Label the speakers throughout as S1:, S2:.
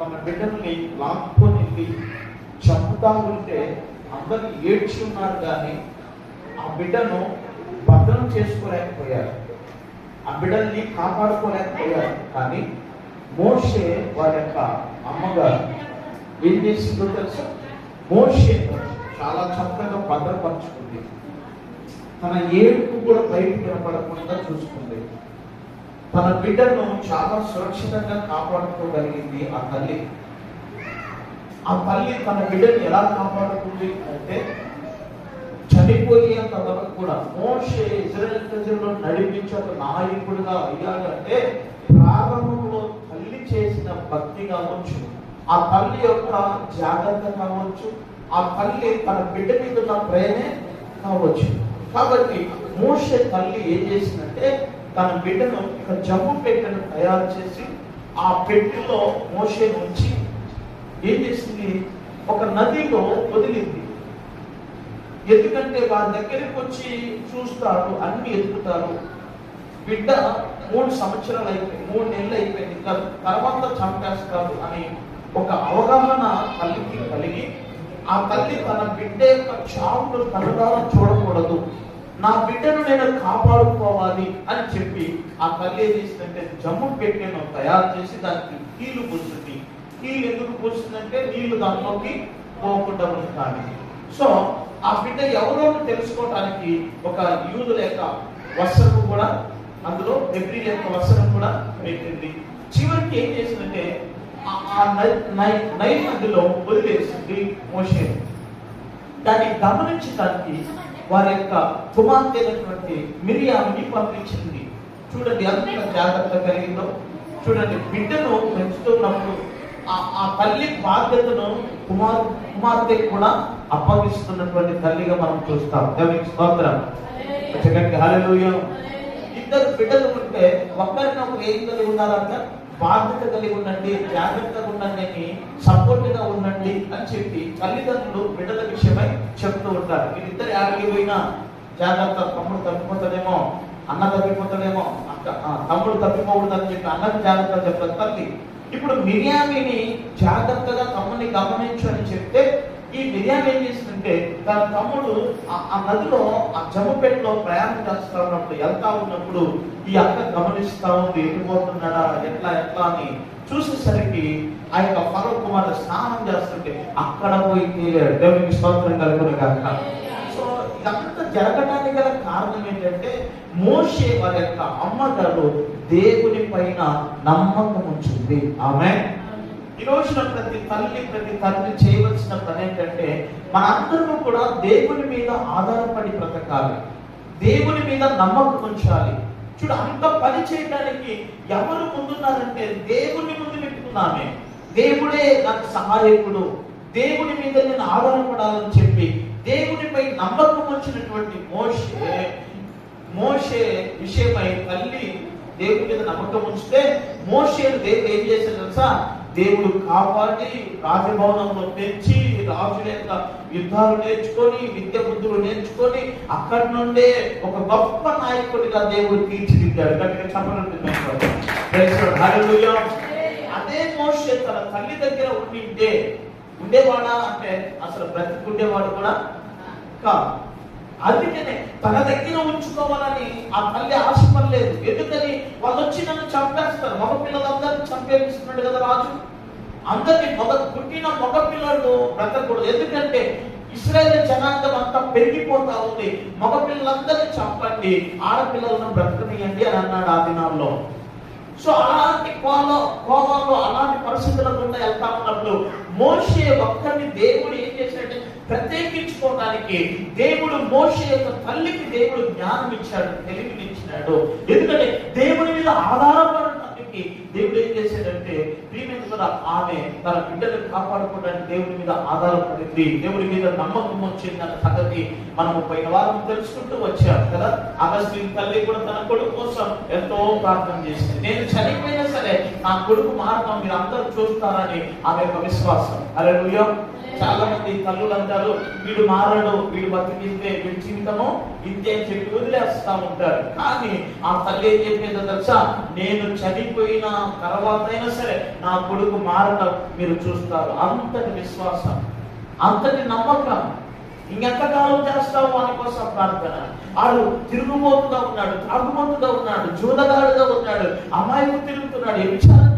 S1: తన బిడ్డల్ని లాక్కొని చంపుతా ఉంటే అందరూ ఏడ్చి ఉన్నారు కానీ ఆ బిడ్డను భద్రం చేసుకోలేకపోయారు. ఆ బిడ్డల్ని కాపాడుకోలేకపోయారు. కానీ మోషే వారి యొక్క అమ్మగారు ఏం చేసిందో తెలుసా? మోషే చాలా చక్కగా భద్రపరుచుకుంది. తన ఏడుపు కూడా బయట కనపడకుండా చూసుకుంది. తన బిడ్డను చాలా సురక్షితంగా కాపాడుకోగలిగింది ఆ తల్లి. ఆ తల్లి తన బిడ్డను ఎలా కాపాడుకుంది అంటే చనిపోయేంత వరకు కూడా మోషే ఇజ్రాయల్ ప్రజల్లో నడిపించే ఒక నాయకుడిగా అయ్యాడంటే ప్రారంభంలో తల్లి చేసిన భక్తి కావచ్చు ఆ తల్లి యొక్క జాగ్రత్త కావచ్చు ఆ తల్లి తన బిడ్డ మీద ప్రేమే కావచ్చు. కాబట్టి మోషే తల్లి ఏం చేసిందంటే తన బిడ్డను ఇక జమ్ము పెట్టెను తయారు చేసి ఆ పెట్టెలో మోసే ఉంచి ఏం చేసింది? ఒక నదిలో వదిలింది. ఎందుకంటే వారి దగ్గరికి వచ్చి చూస్తారు అన్ని ఎదుగుతారు. బిడ్డ మూడు సంవత్సరాలు అయిపోయింది మూడు నెలలు అయిపోయింది. ఇంకా తర్వాత చంపేస్తారు అని ఒక అవగాహన తల్లికి కలిగి ఆ తల్లి తన బిడ్డ యొక్క చావును కనుగా చూడకూడదు. నా బిడ్డను నేను కాపాడుకోవాలి అని చెప్పి ఆ తల్లి ఏం చేసిందంటే జమ్ము పెట్టెను తయారు చేసి దానికి కీలు పూస్తుంది కీలు ఎందుకు పూస్తుందంటే నీళ్ళు దాంట్లోకి పోకుండా ఉండటానికి సో ఆ బిడ్డ ఎవరో తెలుసుకోవటానికి ఒక యూదుల లేక వస్త్రము కూడా అందులో ఎబ్రిల్ యొక్క వస్త్రం కూడా పెట్టింది. చివరికి ఏం చేసిందంటే ఆ- నై- నై- నైల్ నదిలో వదిలేసింది మోషే. దాన్ని గమనించడానికి వారి యొక్క కుమార్తె అయినటువంటి మిరియాని పంపించింది. చూడండి ఎంత జాగ్రత్త కలిగిందో. చూడండి బిడ్డను పెంచుతున్నప్పుడు ఆ తల్లి బాధ్యతను కుమార్ కుమార్తె కూడా అప్పగిస్తున్నటువంటి తల్లిగా మనం చూస్తాం. దేవునికి స్తోత్రం. చక్కటి హల్లెలూయా. ఇద్దరు బిడ్డలు ఉంటే ఒకరినొకరు ఏం కలిగి ఉండాలంట బాధ్యత కలిగి ఉండండి జాగ్రత్తగా ఉండండి అని సపోర్ట్గా ఉండండి అని చెప్పి తల్లిదండ్రులు బిడ్డల విషయమై చెప్తూ ఉంటారు. వీళ్ళిద్దరు యాడికి పోయినా జాగ్రత్త తమ్ముడు తప్పిపోతాడేమో అన్న తప్పిపోతాడేమో అక్క ఆ, తమ్ముడు తప్పిపోకూడదు అని చెప్పి అన్నకి జాగ్రత్త చెప్తారు తల్లి. ఇప్పుడు మిరియామిని జాగ్రత్తగా తమ్ముని గమనించు అని చెప్తే ఈ మిరియామి ఏం చేసిందంటే తన తమ్ముడు ఆ- ఆ నదిలో ఆ జమ్మపేటలో ప్రయాణం చేస్తా ఉన్నప్పుడు వెళ్తా ఉన్నప్పుడు ఈ అక్క గమనిస్తా ఉంది ఎటుపోతున్నాడా ఎట్లా ఎట్లా? అని చూసేసరికి ఆ యొక్క ఫరో కుమార్ స్నానం చేస్తుంటే అక్కడ పోయి తేలాడు దేవునికి స్తోత్రం కలుగును కాక సో ఇదంతా జరగడానికి గల కారణం ఏంటంటే మోషే వారి యొక్క అమ్మగారు దేవుని పైన నమ్మకం ఉంచింది. ఆమె ఈ రోజున ప్రతి తల్లి ప్రతి తండ్రి చేయవలసిన పని ఏంటంటే మనందరము కూడా దేవుని మీద ఆధారపడి బ్రతకాలి. దేవుని మీద నమ్మకం ఉంచాలి. చూడు అంత పని చేయడానికి ఎవరు ముందున్నారంటే దేవుని ముందు పెట్టుకున్నామే. దేవుడే నాకు సహాయకుడు. దేవుని మీద నేను ఆధారపడాలని చెప్పి దేవునిపై నమ్మకం వచ్చినటువంటి మోషే మోషే విషయమై తల్లి దేవుని మీద నమ్మకం ఉంచితే మోషేను దేవుడు ఏం చేశారు తెలుసా? దేవుడు కాపాడి రాజభవనంలో తెచ్చి రాజుల యొక్క యుద్ధాలు నేర్చుకొని విద్య బుద్ధులు నేర్చుకొని అక్కడి నుండే ఒక గొప్ప నాయకుడిగా దేవుడు తీర్చిదిద్దాడు. గట్టిగా చెప్పడం అదే మోషే తన తల్లి దగ్గర ఉండింటే ఉండేవాడా అంటే అసలు బ్రతికుండేవాడు కూడా కాదు. అందుకనే తన దగ్గర ఉంచుకోవాలని ఆ తల్లి ఆశపడలేదు. ఎందుకని? వాళ్ళు వచ్చి నన్ను చంపేస్తారు. మగ పిల్లలందరినీ చంపేపిస్తున్నాడు కదా రాజు. అందరినీ మగ పుట్టిన మగ పిల్లలు బ్రతకూడదు. ఎందుకంటే ఇస్రాయల్ జనాంగం అంతా పెరిగిపోతా ఉంది. మగ పిల్లలందరినీ చంపండి. ఆడపిల్లలను బ్రతకనియండి అని అన్నాడు ఆ దినాల్లో. సో అలాంటి కోలో కోపంలో అలాంటి పరిస్థితుల గుండా వెళ్తా ఉన్నప్పుడు మోసే ఒక్కరిని దేవుడు ఏం ప్రత్యేకించుకోవడానికి దేవుడు మోష యొక్క తల్లికి దేవుడు జ్ఞానం ఇచ్చాడు తెలివిని ఇచ్చినాడు ఎందుకంటే దేవుని మీద ఆధారపడటానికి దేవుడు ఏం చేశాడంటే ప్రియమైన కూడా ఆమె తన బిడ్డలను కాపాడుకోవడానికి దేవుని మీద ఆధారపడింది. దేవుని మీద నమ్మకం వచ్చింది అన్న సంగతి మనము పోయిన వారం తెలుసుకుంటూ వచ్చాం కదా. అగస్త్రి తల్లి కూడా తన కొడుకు కోసం ఎంతో ప్రార్థన చేసింది. నేను చనిపోయినా సరే నా కొడుకు మార్గం మీరు అందరూ చూస్తారని ఆమె యొక్క విశ్వాసం. అరే చాలా మంది తల్లులు అంటారు వీడు మారడు వీడు బతికిస్తే వీడి జీవితము ఇంతే అని చెప్పి వదిలేస్తా ఉంటారు. కానీ ఆ తల్లి ఏం చెప్పేదో తెలుసా? నేను చనిపోయిన తర్వాత అయినా సరే నా కొడుకు మారడం మీరు చూస్తారు. అంతటి విశ్వాసం అంతటి నమ్మకం. ఇంకెంతకాలం చేస్తావు అని కోసం ప్రార్థన? ఆడు తిరుగుబోతుగా ఉన్నాడు తాగుబోతుగా ఉన్నాడు జూదగాడుగా ఉన్నాడు అమాయకు తిరుగుతున్నాడు వ్యభిచారం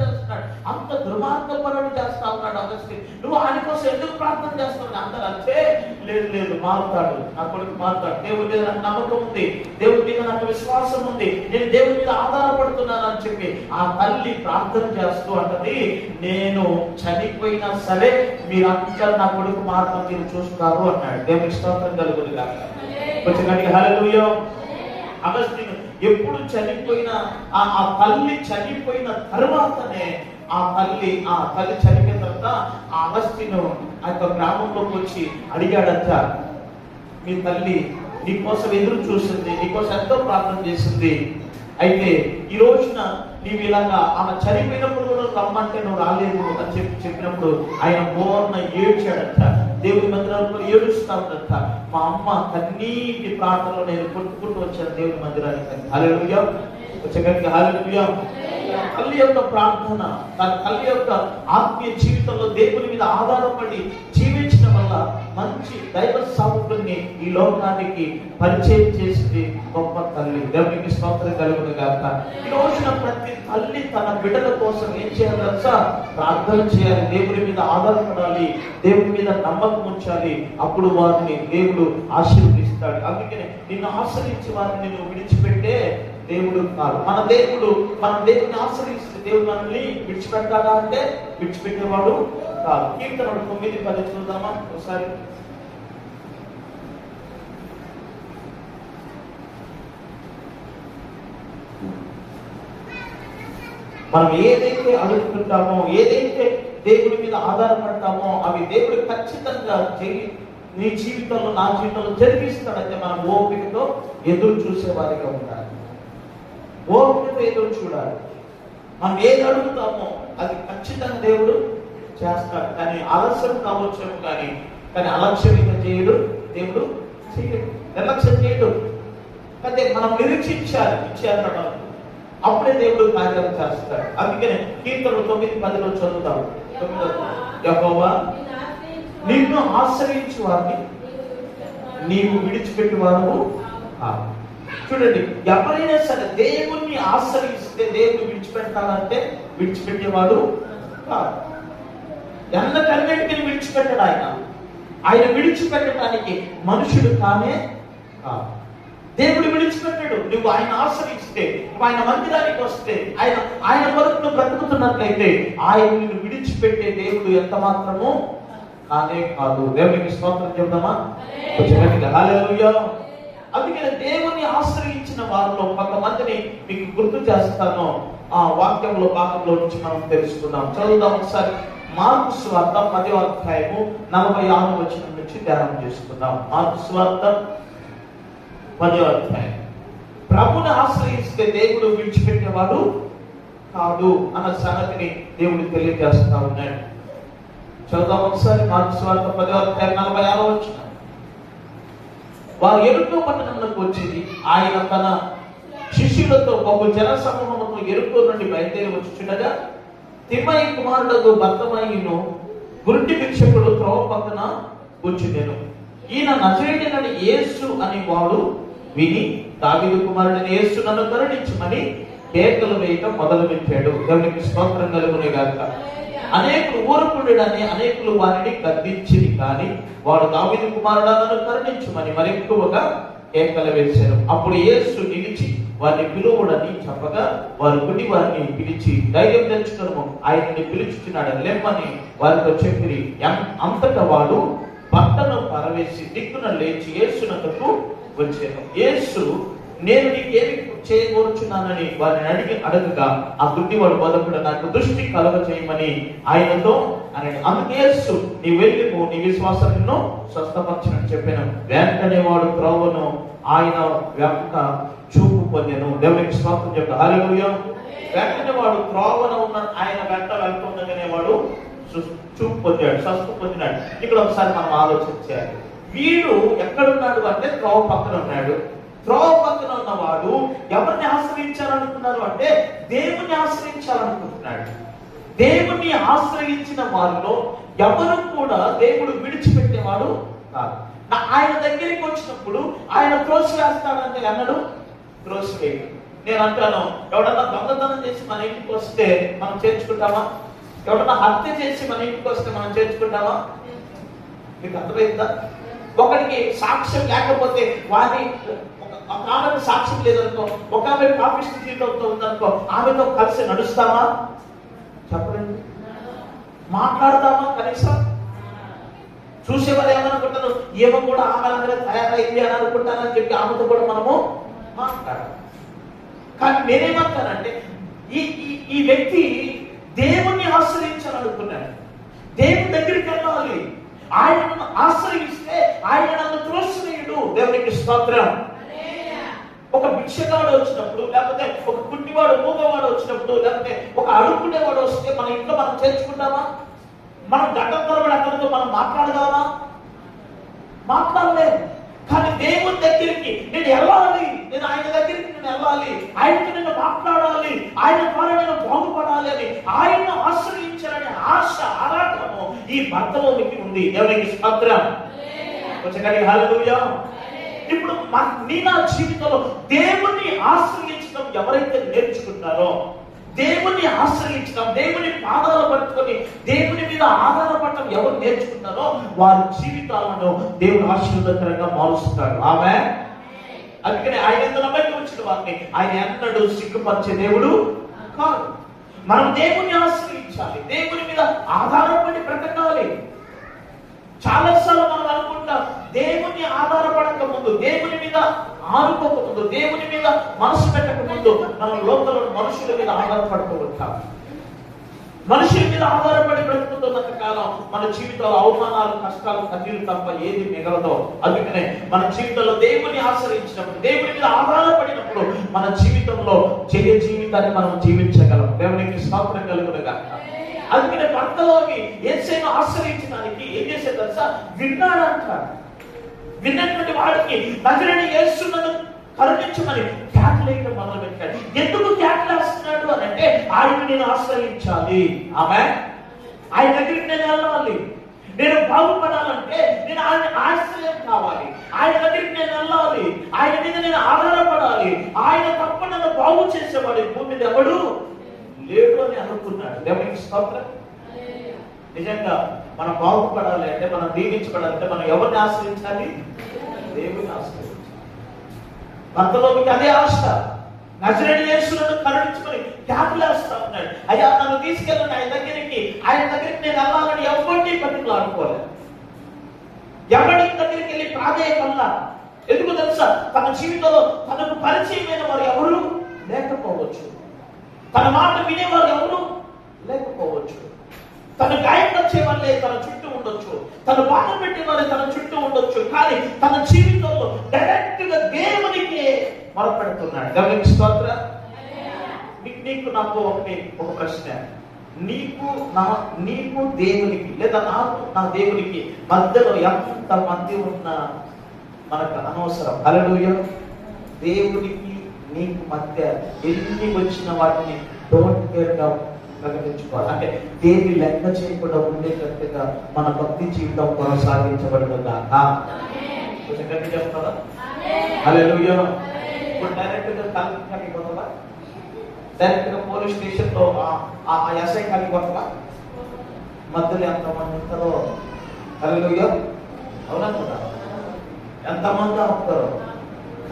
S1: అంత అంత దుర్మార్గపరుడు చేస్తా ఉన్నాడు అగస్తి నువ్వు ఆయన కోసం ఎందుకు ప్రార్థన చేస్తున్నావు? అందరూ అంతే లేదు లేదు మారుతాడు. నా కొడుకు మారుతాడు. దేవుడి మీద నాకు నమ్మకం ఉంది. దేవుడి మీద నాకు విశ్వాసం ఉంది. నేను దేవుడి మీద ఆధారపడుతున్నాను అని చెప్పి ఆ తల్లి ప్రార్థన చేస్తూ అంటది నేను చనిపోయినా సరే మీరు అంతా నా కొడుకు మార్గం మీరు చూస్తారు అన్నాడు. దేవుడి స్తోత్రం కలుగుతుంది కాక కొంచెం గట్టిగా ఎప్పుడు చనిపోయిన ఆ ఆ తల్లి చనిపోయిన తర్వాతనే ఆ తల్లి ఆ తల్లి చనిపోయిన తర్వాత ఆ అగస్తిను ఆ యొక్క గ్రామంలోకి వచ్చి అడిగాడంట మీ తల్లి నీకోసం ఎదురు చూసింది నీకోసం ఎంతో ప్రార్థన చేసింది. అయితే ఈ రోజున నీవు ఇలాగా ఆమె చనిపోయినప్పుడు కూడా రమ్మంటే నువ్వు రాలేదు అని చెప్పి చెప్పినప్పుడు ఆయన బోర్న ఏడ్చాడట. దేవుడి మందిరంలో ఏడుస్తా ఉందట మా అమ్మ కన్నీటి ప్రార్థనలో నేను కొట్టుకుంటూ వచ్చాను దేవుడి మందిరానికి. హల్లెలూయా. వచ్చేగట్టి హల్లెలూయా. తల్లి యొక్క ప్రార్థన తన తల్లి యొక్క ఆత్మీయ జీవితంలో దేవుని మీద ఆధారపడి జీవించడం వల్ల మంచి దైవ సాముకుల్ని ఈ లోకానికి పరిచయం చేసింది గొప్ప తల్లి దేవునికి స్తోత్రం కలుగుతుంది కాక ఈ రోజున ప్రతి తల్లి తన బిడ్డల కోసం ఏం చేయాలి తెలుసా? ప్రార్థన చేయాలి. దేవుని మీద ఆధారపడాలి. దేవుని మీద నమ్మకం ఉంచాలి. అప్పుడు వారిని దేవుడు ఆశీర్వదిస్తాడు. అందుకనే నిన్ను ఆశ్రయించి వారిని నువ్వు విడిచిపెట్టే దేవుడు కాదు మన దేవుడు మన దేవుడిని ఆశ్రయిస్తే దేవుడు మనల్ని విడిచిపెట్టాలా అంటే విడిచిపెట్టేవాడు కాదు. కీర్తన తొమ్మిది పది చూద్దామా? ఒకసారి. మనం ఏదైతే అడుగుతుంటామో ఏదైతే దేవుడి మీద ఆధారపడతామో అవి దేవుడు ఖచ్చితంగా చేయి నీ జీవితంలో నా జీవితంలో జరిగిస్తాడంటే మనం ఓపికతో ఎదురు చూసేవారిగా ఉండాలి. ఓపికతో ఏదో చూడాలి. మనం ఏది అడుగుతామో అది ఖచ్చితంగా దేవుడు చేస్తాడు. కానీ ఆలస్యం కావచ్చేమో కానీ కానీ అలక్ష్యం ఇంకా చేయడు దేవుడు చేయడు. నిర్లక్ష్యం చేయడు. అంటే మనం నిరీక్షించాలి ఇచ్చారు అప్పుడే దేవుడు కార్యక్రమం చేస్తాడు. అందుకనే కీర్తన తొమ్మిది పదిలో చదువుతాం తొమ్మిదో. యెహోవా నిన్ను ఆశ్రయించు వారిని నీవు విడిచిపెట్టి వారు చూడండి ఎవరైనా సరే దేవుణ్ణి ఆశ్రయిస్తే దేవుడు విడిచిపెట్టాలంటే విడిచిపెట్టేవాడు కాదు. ఎన్నకన్నిటికీ విడిచిపెట్టాడు ఆయన? ఆయన విడిచిపెట్టడానికి మనుషుడు కానే కాదు. దేవుడు విడిచిపెట్టాడు. నువ్వు ఆయన ఆశ్రయిస్తే ఆయన మందిరానికి వస్తే ఆయన ఆయన కొరకు నువ్వు బ్రతుకుతున్నట్లయితే ఆయన నిన్ను విడిచిపెట్టే దేవుడు ఎంత మాత్రము కానే కాదు. దేవునికి స్తోత్రం చెప్దామా కొంచెం అందుకని దేవుని ఆశ్రయించిన వారిలో కొంతమందిని మీకు గుర్తు చేస్తాను. ఆ వాక్యంలో భాగంలో నుంచి మనం తెలుసుకుందాం. చదువుదాం ఒకసారి. మార్పు స్వార్థ పదో అధ్యాయము నలభై ఆరు వచ్చిన నుంచి ధ్యానం చేసుకుందాం. మార్పు స్వార్థ పదో అధ్యాయం. ప్రభుని ఆశ్రయిస్తే దేవుడు విడిచిపెట్టేవాడు కాదు అన్న సంగతిని దేవుడు తెలియజేస్తా ఉన్నాడు. చదువుదాం ఒకసారి మార్పు స్వార్థ పదో అధ్యాయం నలభై ఆరో వచ్చినాం వారు ఎరుకో పట్టణంలోకి వచ్చింది. ఆయన తన శిష్యులతో బహు జన సమూహమును ఎరుకో నుండి బయలుదేరి వచ్చుచుండగా తిమ్మయ్య కుమారుడు భర్తమయ్యను గురుటి భిక్షకుడు త్రోవ పక్కన కూర్చునేను ఈయన నజరేడినని యేసు అని వాడు విని దావిదు కుమారుడిని యేసు నన్ను కరుణించమని కేకలు వేయటం మొదలు పెట్టాడు దేవునికి స్తోత్రం కలుగునే గాక అనేకులు ఊరుకుడని అనేకులు వారిని గద్దించింది కానీ వాడు దావీదు కుమారుడాలను నన్ను మరి ఎక్కువగా కేకలు వేశారు. అప్పుడు యేసు నిలిచి వారిని పిలువడని చెప్పగా వారు గుడి వారిని పిలిచి ధైర్యం తెచ్చుకోను ఆయన్ని పిలుచుతున్నాడు లెమ్మని వారితో చెప్పి అంతటా వాడు బట్టను పరవేసి దిక్కున లేచి యేసునకు వచ్చాను. యేసు నేను నీకేమి చేయకూర్చున్నానని వారిని అడిగి అడగగా ఆ గుడ్డి వాడు బోధకుడు నాకు దృష్టి కలగ చేయమని ఆయనతో అని అందుకేసు నీ వెళ్ళిపో నీ విశ్వాసం నిన్ను స్వస్థపరచని చెప్పాను. వెంటనే వాడు త్రోవను ఆయన వెంట చూపు పొందాను. దేవునికి స్వార్థం చెప్తా. హల్లెలూయా. వెంటనే వాడు త్రోవన ఉన్న ఆయన వెంట వెళ్తుండగానే వాడు చూ- చూపు పొందాడు స్వస్థ పొందినాడు. ఇక్కడ ఒకసారి మనం ఆలోచించాలి. వీడు ఎక్కడున్నాడు అంటే త్రోవ పక్కన ఉన్నాడు. త్రోవ పక్కన ఉన్నవాడు ఎవరిని ఆశ్రయించాలనుకున్నారు అంటే దేవుని ఆశ్రయించాలనుకుంటున్నాడు. దేవుణ్ణి ఆశ్రయించిన వారిలో ఎవరు కూడా దేవుడు విడిచిపెట్టేవాడు కాదు. నా- ఆయన దగ్గరికి వచ్చినప్పుడు ఆయన త్రోసివేస్తాడంటే అన్నడు త్రోసివేయడు నేను అంటాను ఎవడన్నా దొంగతనం చేసి మన ఇంటికి వస్తే మనం చేర్చుకుంటామా? ఎవడన్నా హత్య చేసి మన ఇంటికి వస్తే మనం చేర్చుకుంటామా? మీకు అర్థమైందా? ఒకరికి సాక్ష్యం లేకపోతే వారి ఒక- సాక్ష్యం లేదనుకో ఒక ఆమె కాఫీ జీవితంతో ఉందనుకో ఆమెతో కలిసి నడుస్తామా? చెప్పండి. మాట్లాడతామా కనీసం? చూసేవారు ఏమనుకుంటారు? ఏమో కూడా ఆమె తయారైంది అని అనుకుంటానని చెప్పి ఆమెతో కూడా మనము మాట్లాడాలి కానీ నేనేమంటానంటే ఈ ఈ- ఈ వ్యక్తి దేవుణ్ణి ఆశ్రయించాలనుకున్నాడు. దేవుని దగ్గరికి వెళ్ళాలి. ఆయనను ఆశ్రయిస్తే ఆయన నన్ను త్రోసినీయుడు దేవునికి స్తోత్రం. ఒక భిక్షగాడు వచ్చినప్పుడు లేకపోతే ఒక కుంటివాడు మూగవాడు వచ్చినప్పుడు లేకపోతే ఒక అడుక్కునేవాడు వస్తే మన ఇంట్లో మనం చేర్చుకుంటామా? మనం గంటల తరబడి అతనితో మనం మాట్లాడదామా మాట్లాడలేము కానీ దేవుని దగ్గరికి నేను వెళ్ళాలి నేను ఆయన దగ్గరికి నేను వెళ్ళాలి ఆయనతో నేను మాట్లాడాలి. ఆయన ద్వారా నేను బాగుపడాలి అని ఆయన ఆశ్రయించాలనే ఆశ ఆరాటము ఈ భర్తలోనికి ఉంది. దేవునికి స్తోత్రం. కొంచెం హల్లెలూయా. ఇప్పుడు నీ నా జీవితంలో దేవుణ్ణి ఆశ్రయించడం ఎవరైతే నేర్చుకుంటారో దేవుణ్ణి ఆశ్రయించడం దేవుని పాదాలు పట్టుకొని దేవుని మీద ఆధారపడటం ఎవరు నేర్చుకుంటారో వారి జీవితాలను దేవుడు ఆశీర్వదకరంగా మారుస్తారు ఆమె అందుకని ఆయన ఎంత నమ్మకం వచ్చిన వారిని ఆయన ఎన్నడూ సిగ్గుపరిచే దేవుడు కాదు మనం దేవుని ఆశ్రయించాలి దేవుని మీద ఆధారపడి బ్రతకాలి. చాలాసార్లు మనం అనుకుంటాం దేవుని ఆధారపడక ముందు దేవుని మీద ఆనుకోక ముందు దేవుని మీద మనసు పెట్టక ముందు మనం లోకంలో మనుషుల మీద ఆధారపడుతూ మనుషుల మీద ఆధారపడి బ్రతుకుతున్నంత కాలం మన జీవితంలో అవమానాలు కష్టాలు కన్నీరు తప్ప ఏది మిగలదో. అందుకనే మన జీవితంలో దేవుని ఆశ్రయించినప్పుడు దేవుని మీద ఆధారపడినప్పుడు మన జీవితంలో జయ జీవితాన్ని మనం జీవించగలం. దేవునికి స్తోత్రం కలుగునుగా అందుకనే భర్తలోకి ఏసైను ఆశ్రయించడానికి ఏం చేసే తెలుసా? విన్నాడంట విన్నటువంటి వాడికి నగరని ఏసునను కరుణించమని కేకలేయడం మొదలు పెట్టాడు ఎందుకు కేకలేస్తున్నాడు అని అంటే ఆయన నేను ఆశ్రయించాలి. ఆమె ఆయన దగ్గరికి నేను వెళ్ళాలి. నేను బాగుపడాలంటే నేను ఆయన ఆశ్రయం కావాలి. ఆయన దగ్గరికి నేను వెళ్ళాలి. ఆయన మీద నేను ఆధారపడాలి. ఆయన తప్ప నన్ను బాగు చేసేవాడు. భూమి మీద ఎవడు? లేడు అని అనుకున్నాడు దేవునికి స్తోత్రం? నిజంగా మనం బాగుపడాలి అంటే మనం దీవించబడాలి అంటే మనం ఎవరిని ఆశ్రయించాలి? దేవుని ఆశ్రయించాలి. భర్తలోకి అదే ఆశ. నజరడి యేసులను కరుణించుకొని క్యాపులేస్తా ఉన్నాడు. అయ్యా నన్ను తీసుకెళ్ళండి ఆయన దగ్గరికి. ఆయన దగ్గరికి నేను వెళ్ళాలని ఎవరిని పట్టుకులు ఆడుకోలేదు ఎవరి దగ్గరికి వెళ్ళి ప్రాధేయపల్లా ఎందుకు తెలుసా? తన జీవితంలో తనకు పరిచయమైన వారు ఎవరు లేకపోవచ్చు. తన మాట వినేవారు ఎవరు? లేకపోవచ్చు. తన గాయం వచ్చే వాళ్ళే తన చుట్టూ ఉండొచ్చు. తన బాధ పెట్టే వాళ్ళే తన చుట్టూ ఉండొచ్చు. కానీ తన జీవితంలో డైరెక్ట్గా దేవునికి మొరపెడుతున్నాడు. దేవునికి స్తోత్ర. నీకు నీకు నాకు ఒకటి ఒక ప్రశ్న. నీకు నా నీకు దేవునికి లేదా నాకు నా దేవునికి మధ్యలో ఎంత మంది ఉన్నా మనకు అనవసరం. అలలుయ దేవునికి నీకు మధ్య ఎన్ని వచ్చిన వాటిని డోంట్ కేర్గా ప్రకటించుకోవాలి. అంటే దేని లెక్క చేయకుండా ఉండేటట్టుగా మన భక్తి జీవితం కొనసాగించబడుతుందా కొంచెం గట్టి చెప్తారా హల్లెలూయా ఇప్పుడు డైరెక్ట్గా కలిగి పోతుందా డైరెక్ట్గా పోలీస్ స్టేషన్లో ఆ- ఆ ఆ ఎస్ఐ కలిగి పోతుందా మధ్యలో ఎంతమంది ఉంటారో? హల్లెలూయా అవునా కదా? ఎంతమంది ఆపుతారో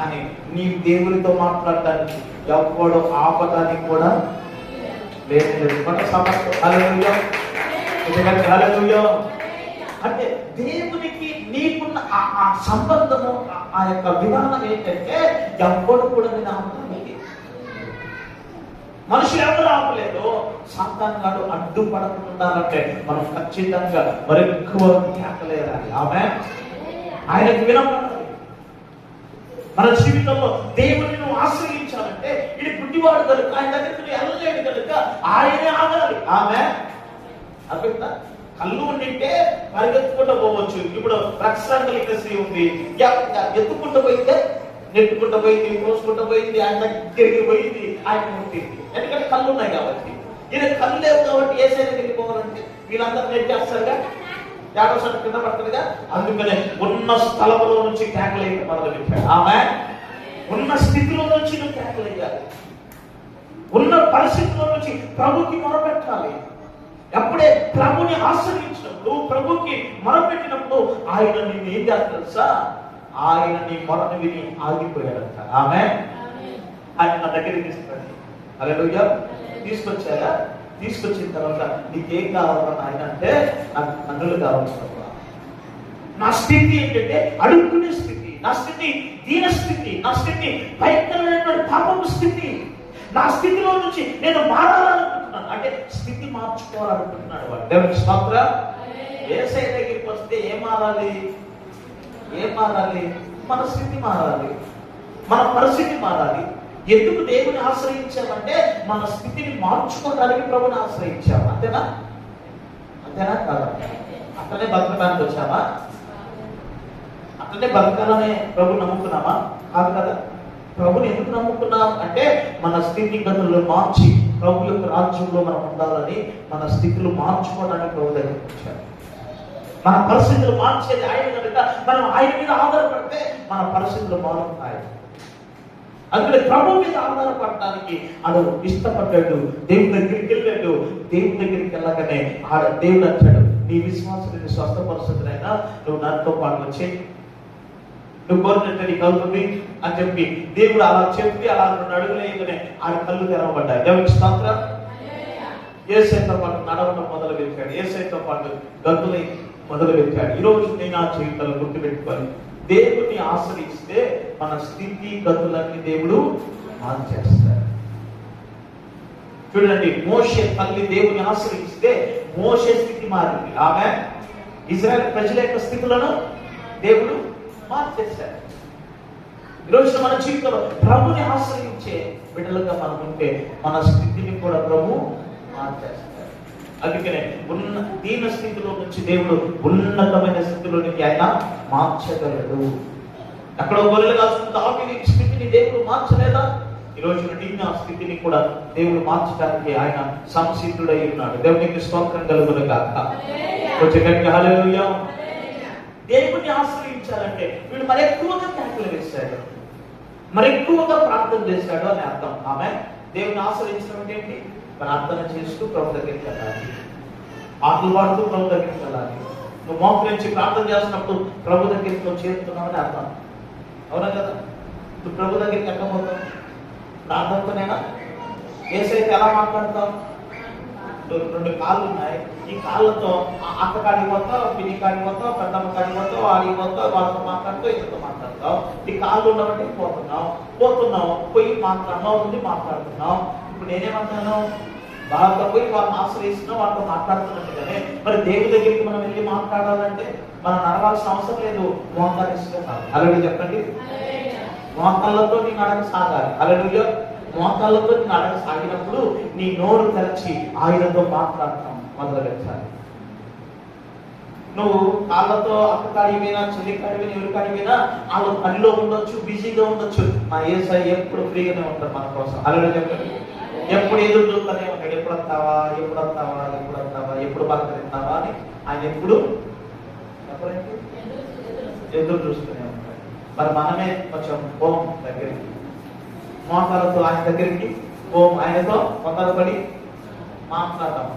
S1: కానీ నీ దేవునితో మాట్లాడటానికి ఎవడు ఆపడానికి కూడా లేదు. మన సమస్య అంటే దేవునికి నీకున్న ఆ సంబంధము ఆ- యొక్క విధానం ఏంటంటే ఎవ్వడు కూడా నేను ఆపడానికి మనుషులు ఎవరు ఆపలేదు? సంతానాలు అడ్డుపడకుండాలంటే మనం ఖచ్చితంగా మరెక్కువ కేకలేరాలి ఆమె ఆయనకు వినపడదు. మన జీవితంలో దేవుని నువ్వు ఆశ్రయించాలంటే ఇది పుట్టివాడు కనుక ఆయన దగ్గరికి నువ్వు వెళ్ళలేడు కనుక ఆయనే ఆగాలి. ఆమె అర్థమైందా? కళ్ళు ఉండింటే పరిగెత్తుకుంటూ పోవచ్చు. ఇప్పుడు రక్షాంగలిక స్త్రీ ఉంది. ఎత్తుకుంటూ పోయితే నెట్టుకుంటూ పోయింది కోసుకుంటూ పోయింది ఆయన దగ్గరికి పోయింది ఆయన ఉంటుంది ఎందుకంటే కళ్ళు ఉన్నాయి కాబట్టి. ఈయన కళ్ళు లేవు కాబట్టి ఏ సైడ్ వెళ్ళిపోవాలంటే వీళ్ళందరూ నెట్టేస్తారుగా? యాడో సట కింద పడుతుందిగా అందుకనే ఉన్న స్థలంలో నుంచి ట్యాకల్ అయితే మొదలు పెట్టాడు. ఆమె ఉన్న స్థితిలో నుంచి నువ్వు ట్యాకల్ అయ్యాలి ఉన్న పరిస్థితిలో నుంచి ప్రభుకి మొరపెట్టాలి. అప్పుడే ప్రభుని ఆశ్రయించినప్పుడు ప్రభుకి మొరపెట్టినప్పుడు ఆయన నిన్ను ఏం చేస్తారు తెలుసా? ఆయన నీ మొరను విని ఆగిపోయాడంట. ఆమె ఆయన నా దగ్గరికి తీసుకురండి. అలా తీసుకొచ్చారా? తీసుకొచ్చిన తర్వాత నీకేం కావాలన్నా ఆయన అంటే నాకు కన్నులు కావాలి. నా స్థితి ఏంటంటే అడుక్కునే స్థితి నా స్థితి దీన స్థితి నా స్థితి భయంకరమైనటువంటి పాపము స్థితి. నా స్థితిలో నుంచి నేను మారాలనుకుంటున్నాను. అంటే స్థితి మార్చుకోవాలనుకుంటున్నాడు వాడు. దేవుని స్తోత్ర. ఏసై దగ్గరికి వస్తే ఏం మారాలి? ఏం మారాలి? మన స్థితి మారాలి. మన పరిస్థితి మారాలి. ఎందుకు దేవుని ఆశ్రయించామంటే మన స్థితిని మార్చుకోవడానికి ప్రభుని ఆశ్రయించాము అంతేనా? అంతేనా కాదా? అట్లనే బతకడానికి వచ్చామా అట్లనే బతకాలనే ప్రభు నమ్ముకున్నామా కాదు కదా. ప్రభుని ఎందుకు నమ్ముకున్నాం అంటే మన స్థితిగతులను మార్చి ప్రభు యొక్క రాజ్యంలో మనం ఉండాలని మన స్థితులు మార్చుకోవడానికి ప్రభు దగ్గరికి వచ్చారు మన పరిస్థితులు మార్చేది ఆయన కనుక మనం ఆయన మీద ఆధారపడితే మన పరిస్థితులు మారుతాయి. అందుకని ప్రభు మీద ఆధారపడటానికి అతను ఇష్టపడ్డాడు. దేవుని దగ్గరికి వెళ్ళాడు. దేవుని దగ్గరికి వెళ్ళగానే ఆడ దేవుడు అంటాడు నీ విశ్వాసం నీ స్వస్థపరుస్తుందైనా నువ్వు నాతో పాటు వచ్చి. నువ్వు కోరినట్టు నీకు అవుతుంది అని చెప్పి దేవుడు అలా చెప్పి అలా రెండు అడుగులు వేయగానే ఆడ కళ్ళు తెరవబడ్డాయి. దేవునికి ఏ సైతం పాటు నడవడం మొదలు పెట్టాడు. ఏసైతో పాటు గంతులై మొదలు పెట్టాడు. ఈ రోజు నేను ఆ జీవితంలో గుర్తుపెట్టుకోవాలి. దేవుని ఆశ్రయిస్తే మన స్థితి గతులన్నీ దేవుడు మార్చేస్తాడు చూడండి మోషే తల్లి దేవుని ఆశ్రయిస్తే మోషే స్థితి మారింది. ఆమె ఇజ్రాయల్ ప్రజల యొక్క స్థితులను దేవుడు మార్చేశాడు. ఈరోజు మన జీవితంలో ప్రభుని ఆశ్రయించే బిడ్డలుగా మనం ఉంటే మన స్థితిని కూడా ప్రభు మార్చేస్తాడు. అందుకనే ఉన్న దీన స్థితిలో నుంచి దేవుడు ఉన్నతమైన స్థితిలోనికి ఆయన మార్చగలడు. అక్కడ గొర్రెలు కాల్సిన దావిని స్థితిని దేవుడు మార్చలేదా? ఈ రోజు నిన్న స్థితిని కూడా దేవుడు మార్చడానికి ఆయన సంసిద్ధుడై ఉన్నాడు. దేవునికి స్తోత్రం కలుగును కాక కొంచెం దేవుడిని దేవుని ఆశ్రయించాలంటే వీడు మరి ఎక్కువగా కేకలు వేశాడు. మరి ఎక్కువగా ప్రార్థన చేశాడు అని అర్థం. ఆమె దేవుని ఆశ్రయించడం ఏంటి? ప్రార్థన చేస్తూ ప్రభు దగ్గరికి వెళ్ళాలి ఆటలు పాడుతూ ప్రభు దగ్గరికి వెళ్ళాలి నువ్వు మోకరించి ప్రార్థన చేస్తున్నప్పుడు ప్రభు దగ్గరికి నువ్వు చేరుతున్నావని అర్థం. అవునా కదా? నువ్వు ప్రభు దగ్గరికి ఎక్కబోతావు? ప్రార్థనతోనేనా? ఏసైతే ఎలా మాట్లాడతావు? రెండు- కాళ్ళు ఉన్నాయి. ఈ కాళ్ళతో అక్క కాడికి పోతావు పిన్ని కాడికి పోతావు పెద్దమ్మ కాడికి పోతావు ఆడికి పోతావు వాళ్ళతో మాట్లాడుతావు ఇతరుతో మాట్లాడతావు. ఈ కాళ్ళు ఉండబట్టి పోతున్నావు. పోతున్నావు పోయి మాట్లాడినావు ఉండి మాట్లాడుతున్నావు. ఇప్పుడు నేనేమంటాను వాళ్ళతో పోయి వాళ్ళని ఆశ్రయిస్తున్నా వాళ్ళతో మాట్లాడుతున్నట్టుగానే మరి దేవుడి దగ్గరికి మనం వెళ్ళి మాట్లాడాలంటే మనం నడవాల్సిన అవసరం లేదు. మోకారిస్తే కాదు. అలాగే చెప్పండి. మోకాళ్ళతో నీ నడక సాగాలి. అలాగే మోకాళ్ళతో నీ నడక సాగినప్పుడు నీ నోరు తెరచి ఆయనతో మాట్లాడటం మొదలు పెట్టాలి. నువ్వు కాళ్ళతో అక్క కాడిపోయినా చెల్లి కాడిపోయినా మీద ఎవరి వాళ్ళు పనిలో ఉండొచ్చు బిజీగా ఉండొచ్చు. మా ఏసై ఎప్పుడు ఫ్రీగానే ఉంటారు మన కోసం. అలాగే చెప్పండి. ఎప్పుడు ఎదురు చూస్తూనే ఉంటాడు. ఎప్పుడు వస్తావా? ఎప్పుడు వస్తావా? ఎప్పుడు వస్తావా? ఎప్పుడు పలకరిస్తావా అని ఆయన ఎప్పుడు ఎదురు చూస్తూనే ఉంటాడు. మరి మనమే కొంచెం ఓం దగ్గరికి. మోసాలతో ఆయన దగ్గరికి ఓం ఆయనతో తొందరపడి మాట్లాడతాం.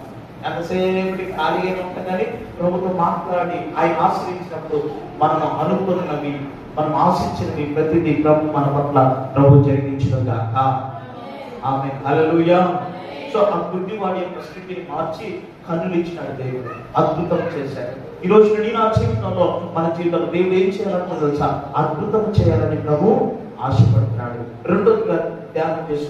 S1: ఎంతసేపటి ఖాళీగా ఉంటుందని ప్రభుత్వం మాట్లాడి ఆయన ఆశ్రయించినప్పుడు మనం అనుకున్నవి మనం ఆశించినవి ప్రతిదీ ప్రభు మన పట్ల ప్రభు జరిగించడుగా ఆమె హల్లెలూయా. సో ఆ గుడ్డివాడి యొక్క స్థితిని మార్చి కన్నులు ఇచ్చినాడు దేవుడు. అద్భుతం చేశాడు. ఈ రోజు నేను నా జీవితంలో మన జీవితంలో దేవుడు ఏం చేయాలంటే తెలుసా? అద్భుతం చేయాలని ప్రభు ఆశపడుతున్నాడు. రెండోదిగా ధ్యానం చేసుకుంటాం